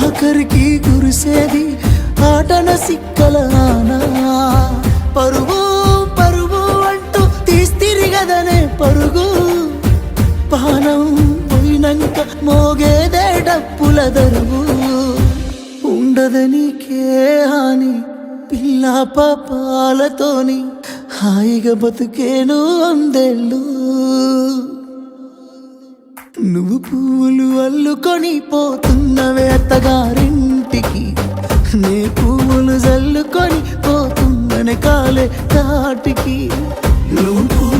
తీసేది ఆటన సిక్కల పరుగు పరుగు అంటూ తీస్తిరిగదనే పరుగు. పానం పోయినంక మోగేదే డప్పుల దరువు. ఉండదనికే హాని పిల్ల పాపాలతోని. హాయిగా బతుకేను అందేళ్ళు. నువ్వు పువ్వులు అల్లుకొని పోతున్నవే అత్తగారింటికి. నే పువ్వులు జల్లుకొని పోతుందనే కాలే తాటికి. నువ్వు